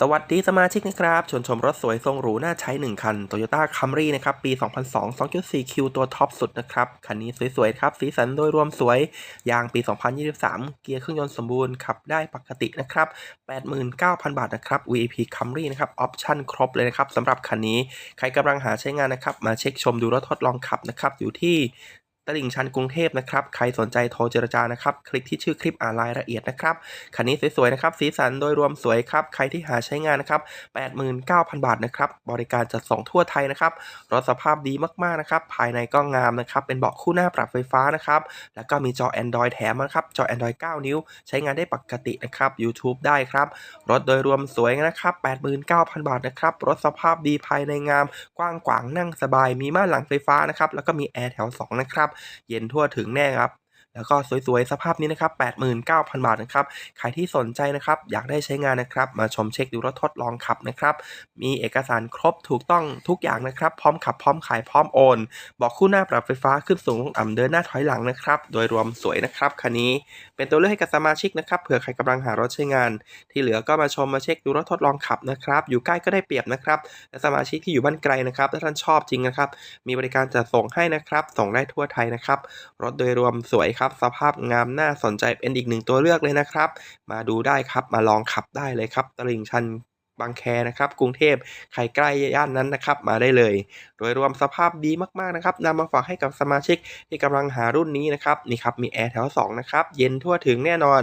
สวัสดีสมาชิกนะครับชวนชมรถสวยทรงหรูน่าใช้ 1 คัน Toyota Camry นะครับ ปี 2002 2.4 Q ตัวท็อปสุดนะครับ คันนี้สวย ๆ ครับ สีสันโดยรวมสวย ยางปี 2023 เกียร์เครื่องยนต์สมบูรณ์ขับได้ปกตินะครับ 89,000 บาทนะครับ VP Camry นะครับ ออปชั่นครบเลยนะครับสำหรับคันนี้ ใครกำลังหาใช้งานนะครับ มาเช็คชมดูรถทดลองขับนะครับ อยู่ที่ ตลิ่งชันกรุงเทพนะครับ ใครสนใจโทรเจรจานะครับ คลิกที่ชื่อคลิปอ่านรายละเอียดนะครับ คันนี้สวยๆนะครับ สีสันโดยรวมสวยครับ ใครที่หาใช้งานนะครับ 89,000 บาทนะครับ บริการจัดส่งทั่วไทยนะครับ รถสภาพดีมากๆนะครับ ภายในก็งามนะครับ เป็นเบาะคู่หน้าปรับไฟฟ้านะครับ แล้วก็มีจอ Android แถมนะครับ จอ Android 9 นิ้ว ใช้งานได้ปกตินะครับ YouTube ได้ครับ รถโดยรวมสวยนะครับ 89,000 บาทนะครับ รถสภาพดีภายในงาม กว้างขวางนั่งสบาย มีม่านหลังไฟฟ้านะครับ แล้วก็มีแอร์แถว2นะครับเย็นทั่วถึงแน่ครับ แล้วก็สวยๆ สภาพนี้นะครับ 89,000 บาทนะครับ ใครที่สนใจนะครับ อยากได้ใช้งานนะครับ มาชมเช็คดูรถทดลองขับนะครับ มีเอกสารครบถูกต้องทุกอย่างนะครับ พร้อมขับพร้อมขายพร้อมโอน บอกคู่หน้าปรับไฟฟ้าขึ้นสูงลงต่ำเดินหน้าถอยหลังนะครับ โดยรวมสวยนะครับคันนี้ เป็นตัวเลือกให้กับสมาชิกนะครับ เผื่อใครกำลังหารถใช้งาน ที่เหลือก็มาชมมาเช็คดูรถทดลองขับนะครับ อยู่ใกล้ก็ได้เปรียบนะครับ และสมาชิกที่อยู่บ้านไกลนะครับ ถ้าท่านชอบจริงนะครับ มีบริการจัดส่งให้นะครับ ส่งได้ทั่วไทยนะครับ รถโดยรวมสวยครับ สภาพงามน่าสนใจเป็นอีกหนึ่งตัวเลือกเลยนะครับ มาดูได้ครับมาลองขับได้เลยครับตลิ่งชันบางแคนะครับกรุงเทพใครใกล้ย่านนั้นนะครับมาได้เลย โดยรวมสภาพดีมากๆนะครับนำมาฝากให้กับสมาชิกที่กำลังหารุ่นนี้นะครับนี่ครับมีแอร์แถว2นะครับเย็นทั่วถึงแน่นอน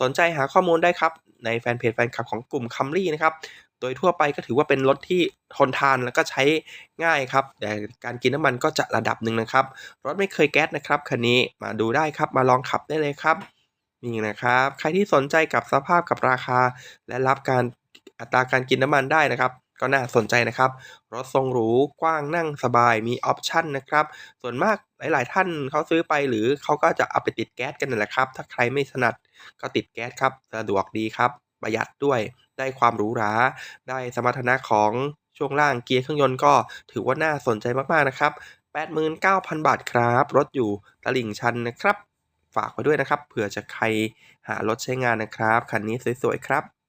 สนใจหาข้อมูลได้ครับในแฟนเพจแฟนคลับของกลุ่มคัมรี่นะครับ โดยทั่วไปก็ถือว่าเป็นรถที่ทนทานแล้วก็ใช้ง่ายครับ แต่การกินน้ำมันก็จะระดับหนึ่งนะครับ รถไม่เคยแก๊สนะครับคันนี้มาดูได้ครับมาลองขับได้เลยครับนี่นะครับ ใครที่สนใจกับสภาพกับราคา และรับการอัตราการกินน้ำมันได้นะครับก็น่าสนใจนะครับ รถทรงหรูกว้างนั่งสบายมีออปชั่นนะครับ ส่วนมากหลาย ๆ ท่านเขาซื้อไปหรือเขาก็จะเอาไปติดแก๊สกันนั่นแหละครับ ถ้าใครไม่ถนัดก็ติดแก๊สครับ สะดวกดีครับ ประหยัดด้วยได้ความหรูหรา ได้สมรรถนะของช่วงล่างเกียร์เครื่องยนต์ก็ถือว่าน่าสนใจมากๆนะครับ 89,000 บาทครับ รถอยู่ตลิ่งชันนะครับ ฝากไว้ด้วยนะครับ เผื่อจะใครหารถใช้งานนะครับ คันนี้สวยๆครับ